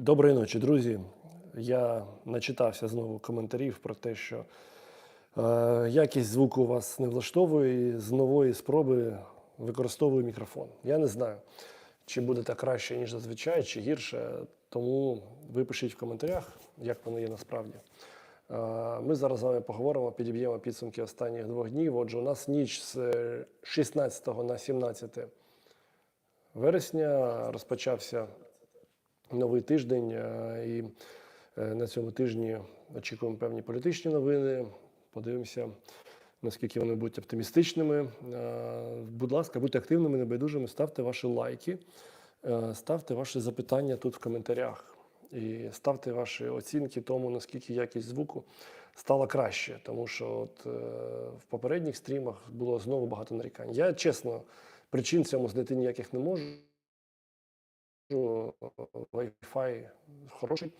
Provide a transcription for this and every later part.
Доброї ночі, друзі. Я начитався знову коментарів про те, що е, якість звуку вас не влаштовує, і з нової спроби використовую мікрофон. Я не знаю, чи буде так краще, ніж зазвичай, чи гірше. Тому ви пишіть в коментарях, як воно є насправді. Е, Ми зараз з вами поговоримо, підіб'ємо підсумки останніх двох днів. Отже, у нас ніч з е, 16 на 17 вересня розпочався новий тиждень, е, і е, на цьому тижні очікуємо певні політичні новини. Подивимося, наскільки вони будуть оптимістичними. Е, Будь ласка, будьте активними, небайдужими, ставте ваші лайки, ставте ваші запитання тут в коментарях. І ставте ваші оцінки тому, наскільки якість звуку стала краще. Тому що от, е, в попередніх стрімах було знову багато нарікань. Я чесно, причин цьому знайти ніяких не можу. Wi-Fi хороший,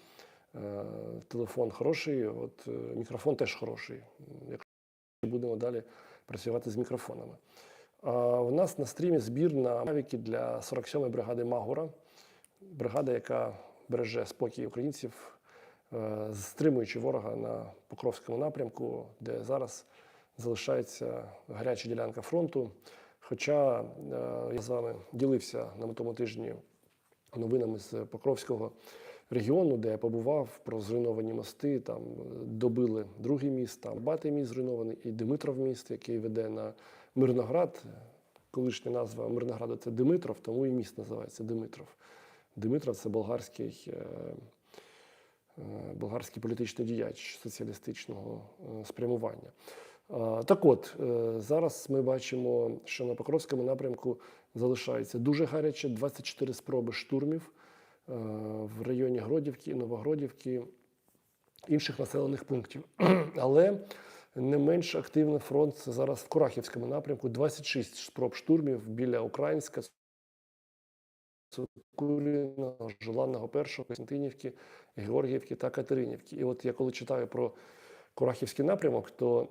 е, телефон хороший, от е, мікрофон теж хороший. Якщо будемо далі працювати з мікрофонами. А у нас на стрімі збір на Мавіки для 47-ї бригади Магура, бригада, яка береже спокій українців, е, стримуючи ворога на Покровському напрямку, де зараз залишається гаряча ділянка фронту. Хоча е, я з вами ділився на тому тижні новинами з Покровського регіону, де я побував про зруйновані мости. Там е, добили другий міст, там Батий міст зруйнований, і Димитров міст, який веде на Мирноград. Колишня назва Мирнограда це Димитров, тому і міст називається Димитров. Димитров це болгарський, е, е, болгарський політичний діяч соціалістичного спрямування. Так от, зараз ми бачимо, що на Покровському напрямку залишається дуже гаряче 24 спроби штурмів е, в районі Гродівки, Новогродівки, інших населених пунктів. Але не менш активний фронт це зараз в Курахівському напрямку 26 спроб штурмів біля Українська, Цукуріна, Желанного Першого, Костянтинівки, Георгіївки та Катеринівки. І от я коли читаю про Курахівський напрямок, то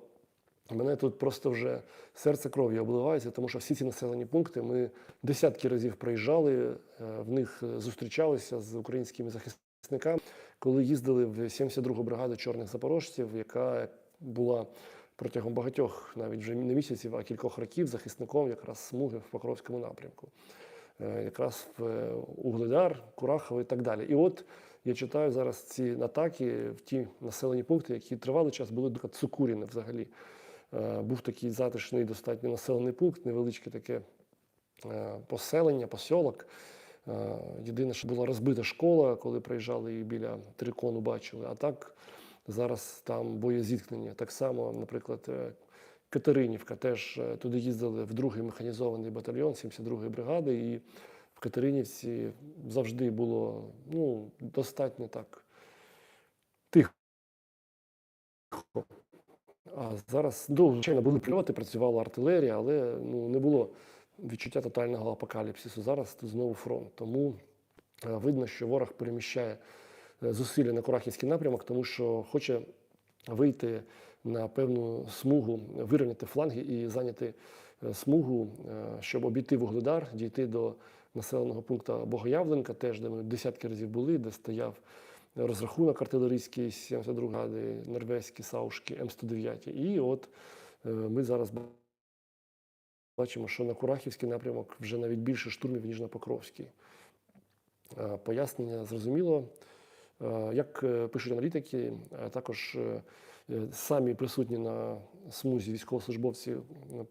Мене тут просто вже серце кров'ю обливається, тому що всі ці населені пункти ми десятки разів проїжджали, е, в них зустрічалися з українськими захисниками, коли їздили в 72-гу бригаду чорних запорожців, яка була протягом багатьох, навіть вже не місяців, а кількох років захисником якраз смуги в Покровському напрямку, Е, якраз в е, Угледар, Курахово і так далі. І от я читаю зараз ці атаки в ті населені пункти, які тривалий час були до Цукуріни взагалі. Е, був такий затишний достатньо населений пункт, невеличке таке е, поселення, посьолок. Е, Єдине, що була розбита школа, коли приїжджали і біля Трикону бачили. А так зараз там боєзіткнення. Так само, наприклад, Катеринівка теж туди їздили в другий механізований батальйон 72-ї бригади, і в Катеринівці завжди було ну, достатньо так А зараз, ну, звичайно, були прильоти, працювала артилерія, але ну, не було відчуття тотального апокаліпсису. Зараз тут знову фронт. Тому е, видно, що ворог переміщає е, зусилля на Курахівський напрямок, тому що хоче вийти на певну смугу, вирівняти фланги і зайняти е, смугу, щоб обійти Вугледар, дійти до населеного пункту Богоявленка, теж де ми десятки разів були, де стояв розрахунок артилерійський 72 бригади, норвезькі саушки М109. І от е, ми зараз бачимо, що на Курахівський напрямок вже навіть більше штурмів, ніж на Покровський. Е, Пояснення зрозуміло. Е, Як пишуть аналітики, також самі присутні на смузі військовослужбовці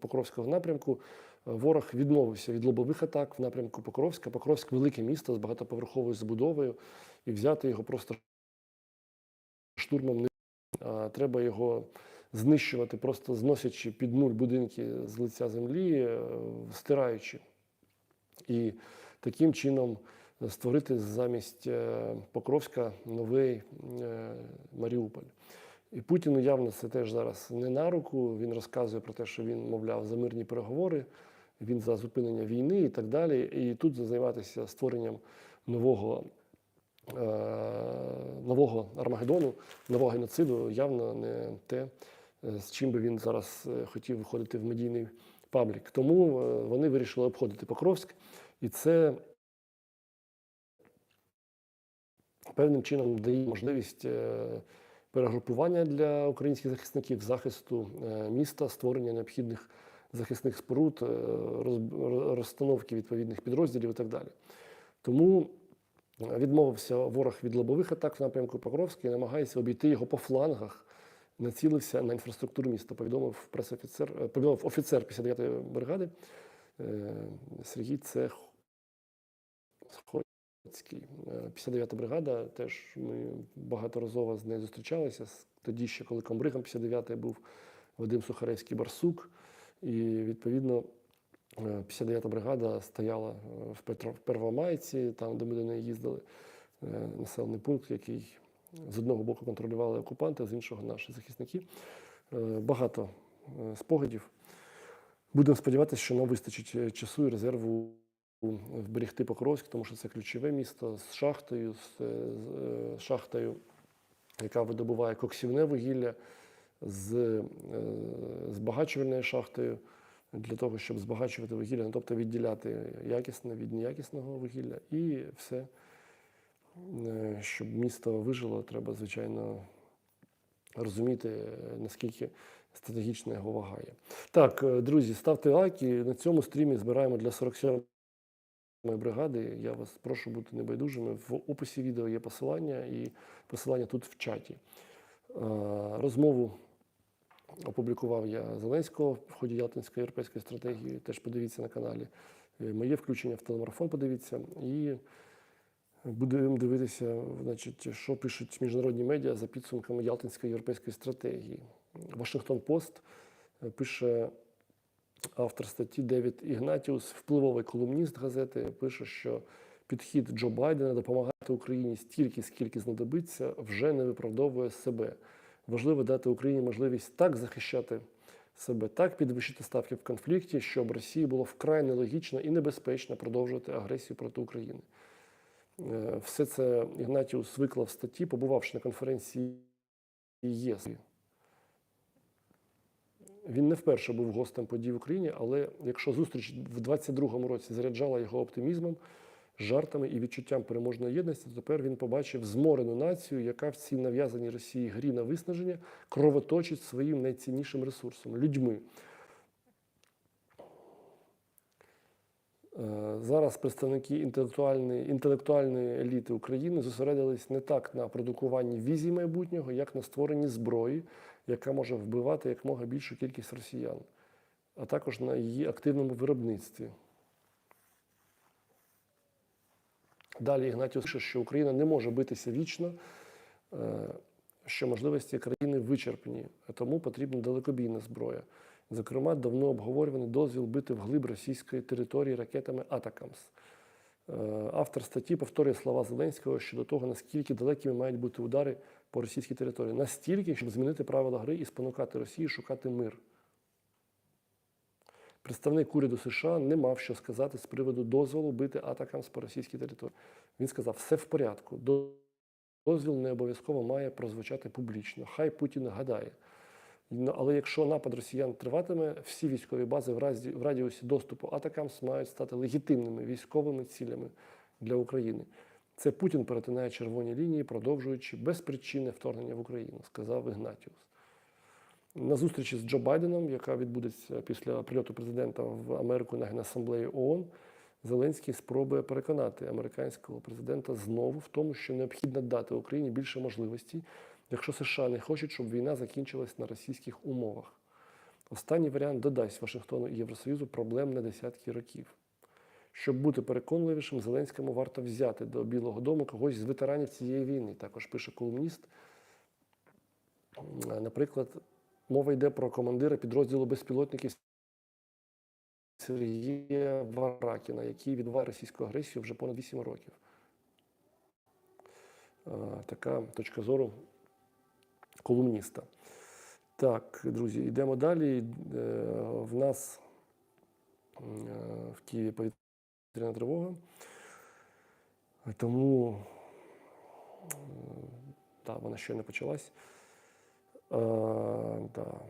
Покровського напрямку, ворог відмовився від лобових атак в напрямку Покровська. Покровськ велике місто з багатоповерховою забудовою, і взяти його просто штурмом треба його знищувати, просто зносячи під нуль будинки з лиця землі, е, стираючи. І таким чином створити замість е, Покровська новий е, Маріуполь. І Путіну явно це теж зараз не на руку. Він розказує про те, що він, мовляв, за мирні переговори, він за зупинення війни і так далі. І тут займатися створенням нового, нового Армагеддону, нового геноциду явно не те, е, з чим би він зараз е, хотів виходити в медійний паблік. Тому е, вони вирішили обходити Покровськ, і це певним чином дає можливість е, перегрупування для українських захисників, захисту е, міста, створення необхідних захисних споруд, е, розстановки відповідних підрозділів і так далі. Тому е, відмовився ворог від лобових атак в напрямку Покровська і намагається обійти його по флангах. Націлився на інфраструктуру міста, повідомив пресофіцер, е, повідомив офіцер 59-ї бригади е, Сергій Цех. Сходський. Е, 59-та бригада, теж ми багаторазово з нею зустрічалися. Тоді ще, коли комбригом 59-ї був Вадим Сухаревський Барсук. І відповідно 59-та бригада стояла е, в Петро Первомайці, там, де ми до неї їздили, е, населений пункт, який з одного боку контролювали окупанти, а з іншого наші захисники. Е, Багато е, спогадів. Будемо сподіватися, що нам вистачить е, часу і резерву вберегти Покровськ, тому що це ключове місто з шахтою, з, е, з е, шахтою, яка видобуває коксівне вугілля, з е, збагачувальною шахтою для того, щоб збагачувати вугілля, ну, тобто відділяти якісне від неякісного вугілля. І все, е, щоб місто вижило, треба, звичайно, розуміти, е, наскільки стратегічна його вага є. Так, е, друзі, ставте лайки. На цьому стрімі збираємо для 47 бригади. Я вас прошу бути небайдужими. В описі відео є посилання і посилання тут в чаті. Розмову опублікував я Зеленського в ході Ялтинської європейської стратегії. Теж подивіться на каналі. Е, Моє включення в телемарафон подивіться. І будемо дивитися, значить, що пишуть міжнародні медіа за підсумками Ялтинської європейської стратегії. Вашингтон Пост е, пише автор статті Девід Ігнатіус, впливовий колумніст газети, пише, що підхід Джо Байдена допомагати Україні стільки, скільки знадобиться, вже не виправдовує себе. Важливо дати Україні можливість так захищати себе, так підвищити ставки в конфлікті, щоб Росії було вкрай нелогічно і небезпечно продовжувати агресію проти України. Е, Все це Ігнатіус виклав в статті, побувавши на конференції ЄС. Він не вперше був гостем подій в Україні, але якщо зустріч в 22-му році заряджала його оптимізмом, жартами і відчуттям переможної єдності, тепер він побачив зморену націю, яка в цій нав'язаній Росії грі на виснаження кровоточить своїм найціннішим ресурсом людьми. Е, Зараз представники інтелектуальної, інтелектуальної еліти України зосередились не так на продукуванні візій майбутнього, як на створенні зброї, яка може вбивати якомога більшу кількість росіян, а також на її активному виробництві. Далі Ігнатіус пише, що Україна не може битися вічно, е, що можливості країни вичерпні, тому потрібна далекобійна зброя. Зокрема, давно обговорюваний дозвіл бити вглиб російської території ракетами Атакамс. Е, Автор статті повторює слова Зеленського щодо того, наскільки далекими мають бути удари по російській території. Настільки, щоб змінити правила гри і спонукати Росію шукати мир. Представник уряду США не мав що сказати з приводу дозволу бити Атакамс по російській території. Він сказав, все в порядку. Дозвіл не обов'язково має прозвучати публічно. Хай Путін гадає. Ну, Але якщо напад росіян триватиме, всі військові бази в, радіусі доступу Атакамс мають стати легітимними військовими цілями для України. Це Путін перетинає червоні лінії, продовжуючи безпричинне вторгнення в Україну, сказав Ігнатіус. На зустрічі з Джо Байденом, яка відбудеться після прильоту президента в Америку на Генасамблеї ООН, Зеленський спробує переконати американського президента знову в тому, що необхідно дати Україні більше можливостей, якщо США не хочуть, щоб війна закінчилась на російських умовах. Останній варіант додасть Вашингтону і Євросоюзу проблем на десятки років. Щоб бути переконливішим, Зеленському варто взяти до Білого Дому когось з ветеранів цієї війни. Також пише колумніст. Наприклад, мова йде про командира підрозділу безпілотників Сергія Варакіна, який відбуває російську агресію вже понад 8 років. Така точка зору колумніста. Так, друзі, йдемо далі. Е, В нас е, в Києві повітряна тривога. Тому так, вона ще не почалась. Е, да.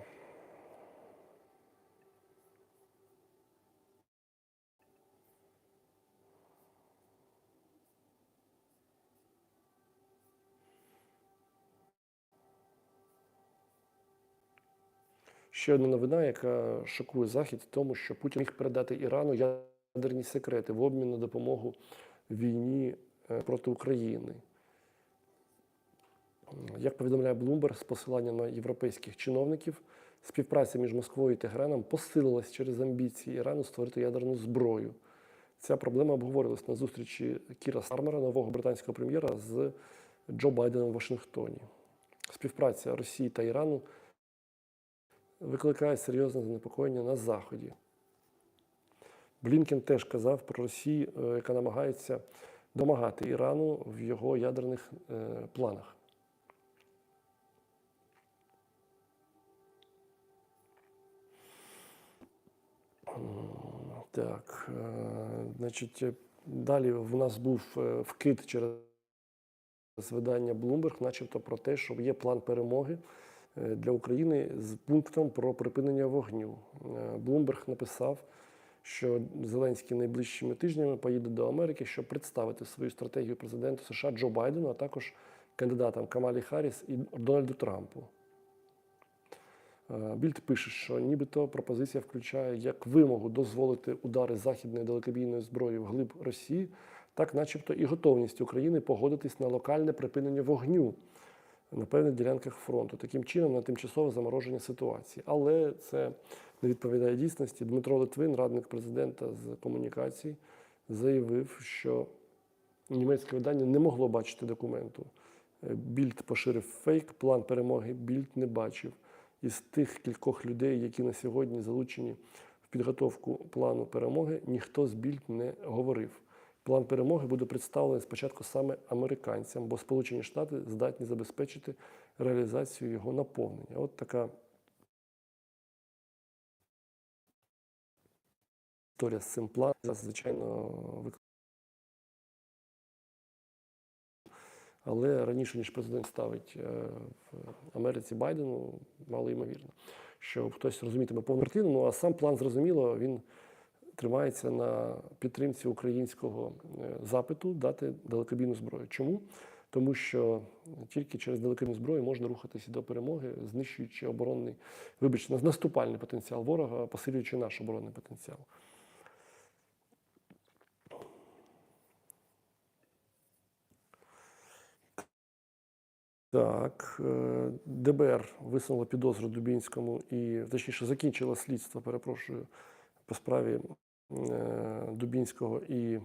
Ще одна новина, яка шокує Захід, в тому, що Путін міг передати Ірану ядерні секрети в обмін на допомогу війні е, проти України. Як повідомляє Bloomberg з посиланням на європейських чиновників, співпраця між Москвою і Тегераном посилилась через амбіції Ірану створити ядерну зброю. Ця проблема обговорилась на зустрічі Кіра Стармера, нового британського прем'єра, з Джо Байденом в Вашингтоні. Співпраця Росії та Ірану викликає серйозне занепокоєння на Заході. Блінкен теж казав про Росію, е, яка намагається допомагати Ірану в його ядерних е, планах. Так, е, значить, е, далі в нас був е, вкид через видання Bloomberg, начебто про те, що є план перемоги для України з пунктом про припинення вогню. Bloomberg написав, що Зеленський найближчими тижнями поїде до Америки, щоб представити свою стратегію президенту США Джо Байдену, а також кандидатам Камалі Харріс і Дональду Трампу. Е, Більд пише, що нібито пропозиція включає як вимогу дозволити удари західної далекобійної зброї в глиб Росії, так начебто і готовність України погодитись на локальне припинення вогню на певних ділянках фронту, таким чином на тимчасове замороження ситуації. Але це не відповідає дійсності. Дмитро Литвин, радник президента з комунікацій, заявив, що німецьке видання не могло бачити документу. Е, Більд поширив фейк, план перемоги Більд не бачив. Із тих кількох людей, які на сьогодні залучені в підготовку плану перемоги, ніхто з Більд не говорив. План перемоги буде представлений спочатку саме американцям, бо Сполучені Штати здатні забезпечити реалізацію його наповнення. От така історія з цим планом, звичайно, викликає. Але раніше, ніж президент ставить е, в Америці Байдену, мало ймовірно, що хтось розумітиме повну картину. Ну а сам план зрозуміло, він тримається на підтримці українського е, запиту дати далекобійну зброю. Чому? Тому що тільки через далекобійну зброю можна рухатися до перемоги, знищуючи оборонний, вибачте, наступальний потенціал ворога, посилюючи наш оборонний потенціал. Так, е, ДБР висунуло підозру Дубінському і, точніше, закінчило слідство, перепрошую, по справі е, Дубінського і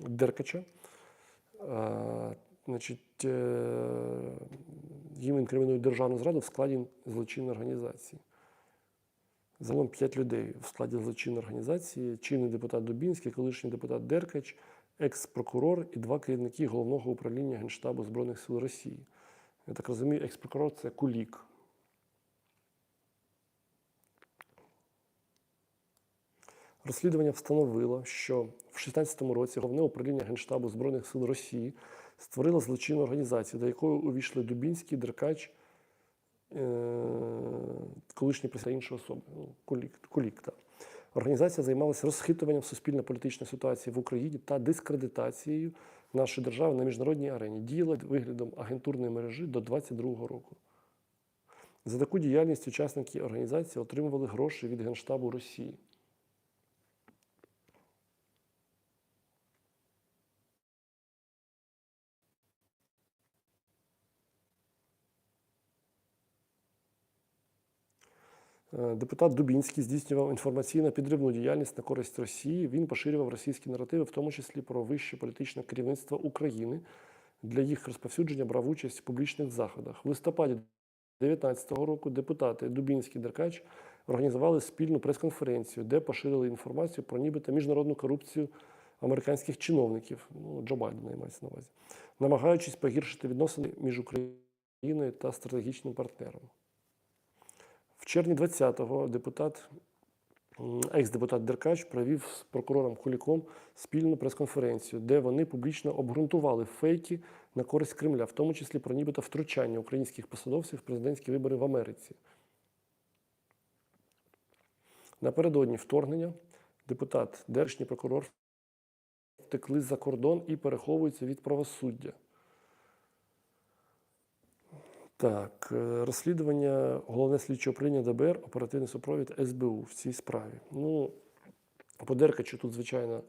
Деркача. Значить, е, їм інкримінують державну зраду в складі злочинної організації. Загалом п'ять людей в складі злочинної організації: чинний депутат Дубінський, колишній депутат Деркач, екс-прокурор і два керівники головного управління Генштабу Збройних сил Росії. Я так розумію, екс-прокурор це Кулік. Розслідування встановило, що в 2016 році головне управління Генштабу Збройних сил Росії створило злочинну організацію, до якої увійшли Дубінський, Деркач, е- колишній представник іншої особи. Ну, Кулік, Кулік так. Організація займалася розхитуванням суспільно-політичної ситуації в Україні та дискредитацією нашої держави на міжнародній арені. Діяла виглядом агентурної мережі до 2022 року. За таку діяльність учасники організації отримували гроші від Генштабу Росії. Депутат Дубінський здійснював інформаційно підривну діяльність на користь Росії. Він поширював російські наративи, в тому числі про вище політичне керівництво України. Для їх розповсюдження брав участь в публічних заходах. В листопаді 2019 року депутати Дубінський Деркач організували спільну прес-конференцію, де поширили інформацію про нібито міжнародну корупцію американських чиновників, ну, Джо Байдена мається на увазі, намагаючись погіршити відносини між Україною та стратегічним партнером. Червні 20-го депутат, екс-депутат Деркач провів з прокурором Куліком спільну прес-конференцію, де вони публічно обґрунтували фейки на користь Кремля, в тому числі про нібито втручання українських посадовців в президентські вибори в Америці. Напередодні вторгнення депутат, державний прокурор втекли за кордон і переховуються від правосуддя. Так, е, розслідування головне слідче управління ДБР, оперативний супровід СБУ в цій справі. Ну, по Деркачу тут, звичайно,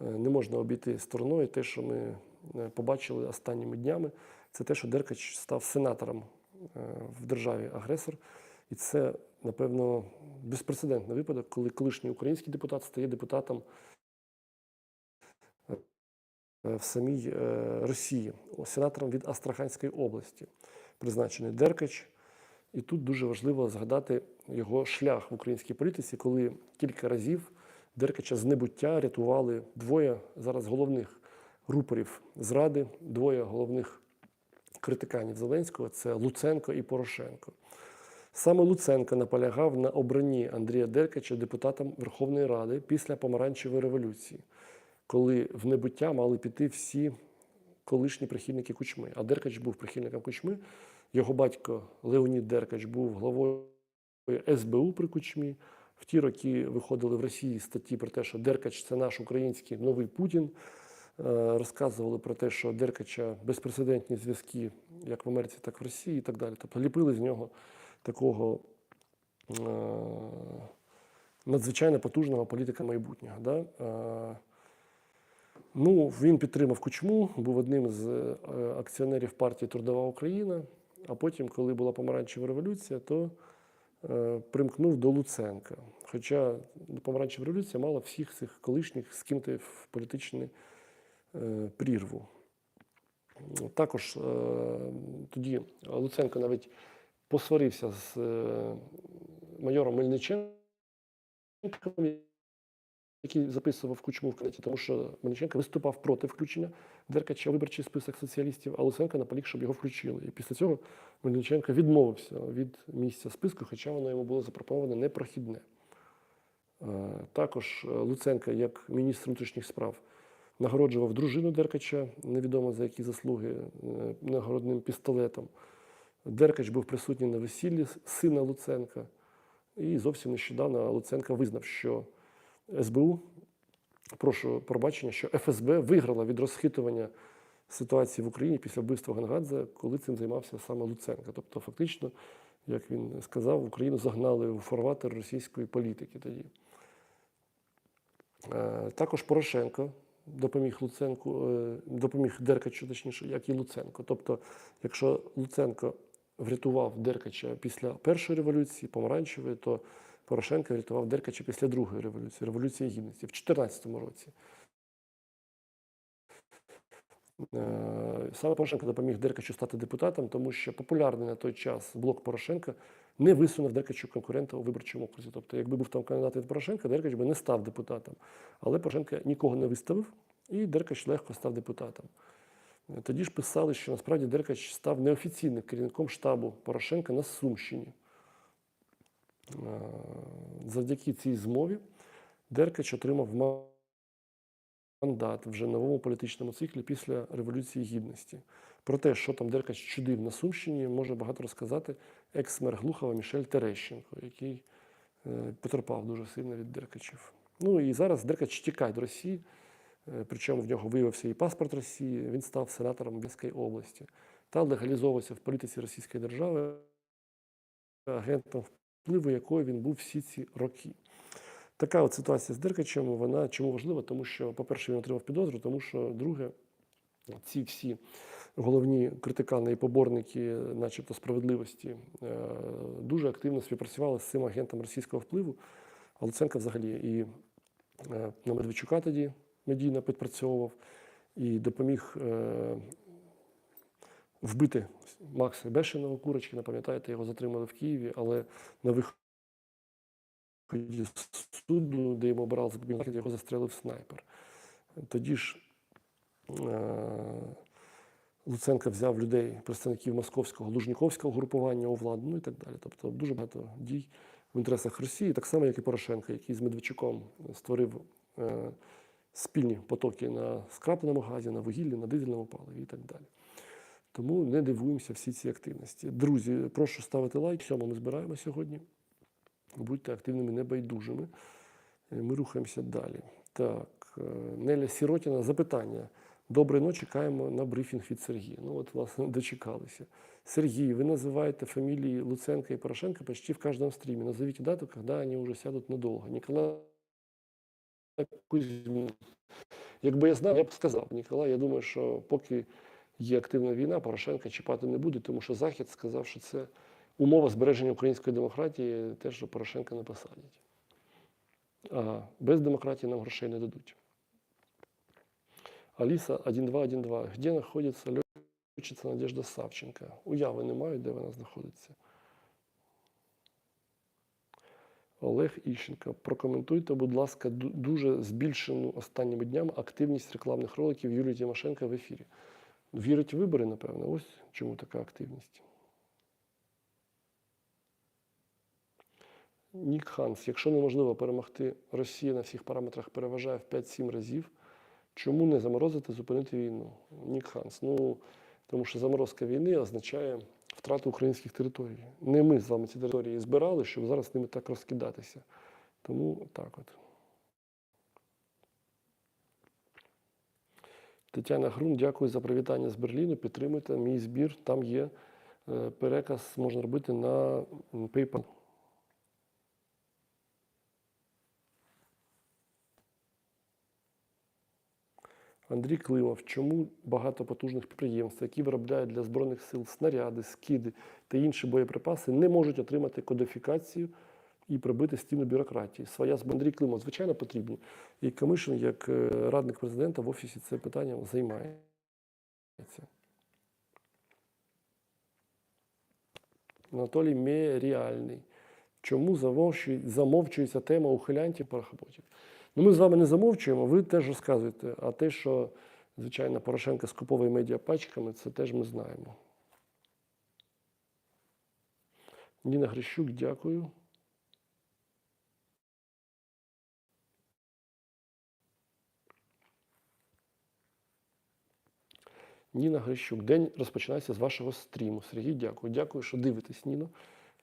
е, не можна обійти стороною те, що ми е, побачили останніми днями. Це те, що Деркач став сенатором в державі агресор. І це, напевно, безпрецедентний випадок, коли колишній український депутат стає депутатом в самій Росії, сенатором від Астраханської області, призначений Деркач. І тут дуже важливо згадати його шлях в українській політиці, коли кілька разів Деркача з небуття рятували двоє зараз головних рупорів зради, двоє головних критиканів Зеленського це Луценко і Порошенко. Саме Луценко наполягав на обранні Андрія Деркача депутатом Верховної Ради після помаранчевої революції, коли в небуття мали піти всі колишні прихильники Кучми. А Деркач був прихильником Кучми. Його батько Леонід Деркач був главою СБУ при Кучмі. В ті роки виходили в Росії статті про те, що Деркач це наш український новий Путін. Е, Розказували про те, що Деркача безпрецедентні зв'язки як в Америці, так і в Росії і так далі. Тобто ліпили з нього такого е, надзвичайно потужного політика майбутнього. Да? Ну, він підтримав Кучму, був одним з е, акціонерів партії Трудова Україна. А потім, коли була помаранчева революція, то е, примкнув до Луценка. Хоча помаранчева революція мала всіх цих колишніх скинути в політичну е, прірву. Також тоді Луценко навіть посварився з майором Мельниченком, який записував кучму в кабінеті, тому що Мельниченко виступав проти включення Деркача у виборчий список соціалістів, а Луценко наполіг, щоб його включили. І після цього Мельниченко відмовився від місця списку, хоча воно йому було запропоноване непрохідне. Е, Також е, Луценко, як міністр внутрішніх справ, нагороджував дружину Деркача, невідомо за які заслуги, е, нагородним пістолетом. Деркач був присутній на весіллі сина Луценка. І зовсім нещодавно Луценко визнав, що СБУ, прошу пробачення, що ФСБ виграла від розхитування ситуації в Україні після вбивства Гангадзе, коли цим займався саме Луценко. Тобто, фактично, як він сказав, Україну загнали у фарватер російської політики тоді. Е, Також Порошенко допоміг Луценку, е, допоміг Деркачу, точніше, як і Луценко. Тобто, якщо Луценко врятував Деркача після першої революції, помаранчевої, то Порошенко врятував Деркача після другої революції, революції гідності в 2014 році. Е, Саме Порошенко допоміг Деркачу стати депутатом, тому що популярний на той час блок Порошенка не висунув Деркачу конкурента у виборчому окрузі. Тобто, якби був там кандидат від Порошенка, Деркач би не став депутатом. Але Порошенко нікого не виставив, і Деркач легко став депутатом. Тоді ж писали, що насправді Деркач став неофіційним керівником штабу Порошенка на Сумщині. Е, Завдяки цій змові Деркач отримав мандат вже новому політичному циклі після Революції Гідності. Про те, що там Деркач чудив на Сумщині, може багато розказати екс-мер Глухова Мішель Терещенко, який е, потерпав дуже сильно від Деркачів. Ну і зараз Деркач тікає до Росії, е, причому в нього виявився і паспорт Росії, він став сенатором Більської області та легалізовувався в політиці Російської держави, агентом впливу якої він був всі ці роки. Така от ситуація з Деркачем, вона чому важлива? Тому що, по-перше, він отримав підозру, тому що, друге, ці всі головні критикани і поборники, начебто, справедливості, е, дуже активно співпрацювали з цим агентом російського впливу. А Луценко взагалі і е, на Медведчука тоді медійно підпрацьовував і допоміг е, вбити Макса Бешеного Курочкина, пам'ятаєте, його затримали в Києві, але на виході з суду, де йому обирали захід, його застрелив снайпер. Тоді ж е, Луценко взяв людей, представників московського, лужніковського групування у владу, ну і так далі. Тобто дуже багато дій в інтересах Росії, так само, як і Порошенко, який з Медведчуком створив е, спільні потоки на скрапленому газі, на вугіллі, на дизельному паливі і так далі. Тому не дивуємося всі ці активності. Друзі, прошу ставити лайк. Сьому ми збираємо сьогодні. Будьте активними, небайдужими. Е, Ми рухаємося далі. Так, е, Неля Сіротіна, запитання. Доброї ночі, чекаємо на брифінг від Сергія. Ну от, власне, дочекалися. Сергій, вы называете фамилии Луценко и Порошенко почти в каждом стриме. Назовите дату, когда они уже сядут надолго. Николай Кузьмин. Якби я знав, я б сказав, Ніколай, я думаю, що поки є активна війна, Порошенка чіпати не буде, тому що Захід сказав, що це умова збереження української демократії, те, що Порошенка не посадять. А без демократії нам грошей не дадуть. Аліса 1212. Де знаходиться льотчиця Надежда Савченка? Уяви не маю, де вона знаходиться. Олег Іщенко. Прокоментуйте, будь ласка, дуже збільшену останніми днями активність рекламних роликів Юлії Тимошенко в ефірі. Вірить в вибори, напевно. Ось чому така активність. Нік Ханс. Якщо неможливо перемогти, Росія на всіх параметрах переважає в 5-7 разів. Чому не заморозити, зупинити війну? Нік Ханс. Ну, тому що заморозка війни означає втрату українських територій. Не ми з вами ці території збирали, щоб зараз ними так розкидатися. Тому так от. Тетяна Грун, дякую за привітання з Берліну. Підтримуйте мій збір. Там є е, переказ, можна робити на PayPal. Андрій Климов, чому багато потужних підприємств, які виробляють для Збройних сил снаряди, скиди та інші боєприпаси, не можуть отримати кодифікацію і пробити стіну бюрократії? Своя з Андрій Климов, звичайно, потрібні. І Камишин, як е, радник президента в офісі це питанням займається. Анатолій Меріальний. Чому замовчується тема ухилянтів парахоботів? Ну, ми з вами не замовчуємо, ви теж розказуєте. А те, що, звичайно, Порошенко скуповує медіа пачками, це теж ми знаємо. Ніна Грищук, дякую. Ніна Грищук. День розпочинається з вашого стріму. Сергій, дякую. Дякую, що дивитесь, Ніно.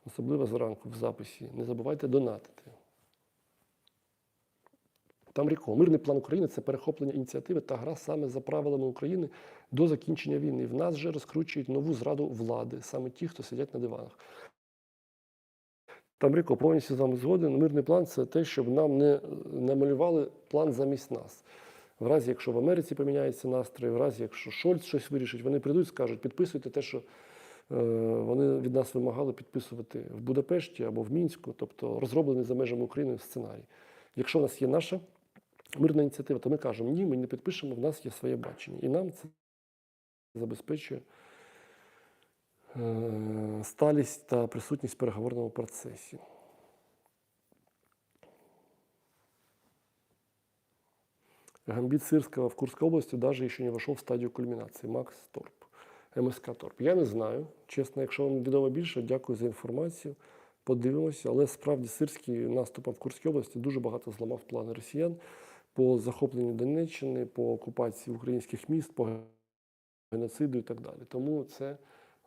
Особливо зранку в записі. Не забувайте донатити. Там Ріко. Мирний план України це перехоплення ініціативи та гра саме за правилами України до закінчення війни. В нас вже розкручують нову зраду влади, саме ті, хто сидять на диванах. Там Ріко повністю з вами згоден. Мирний план це те, щоб нам не намалювали план замість нас. В разі, якщо в Америці поміняється настрій, в разі, якщо Шольц щось вирішить, вони прийдуть і скажуть, підписуйте те, що е, вони від нас вимагали підписувати в Будапешті або в Мінську, тобто розроблений за межами України сценарій. Якщо в нас є наша мирна ініціатива, то ми кажемо, ні, ми не підпишемо, в нас є своє бачення. І нам це забезпечує е, сталість та присутність в переговорному процесі. Гамбит Сырского в Курской области даже еще не вошел в стадію кульмінації. Макс Торп, МСК Торп. Я не знаю. Чесно, якщо вам відомо більше, дякую за інформацію. Подивимося. Але справді Сирський наступом в Курській області дуже багато зламав плани росіян по захопленню Донеччини, по окупації українських міст, по геноциду і так далі. Тому це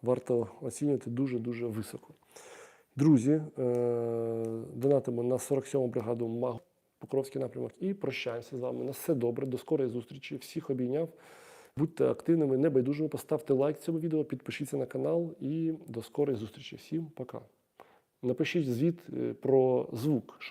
варто оцінювати дуже-дуже високо. Друзі, е, донатимо на 47-му бригаду МАГ Покровський напрямок і прощаємося з вами. На все добре, до скорої зустрічі. Всіх обійняв. Будьте активними, небайдужими, поставте лайк цьому відео, підпишіться на канал і до скорої зустрічі. Всім пока. Напишіть звіт е, про звук.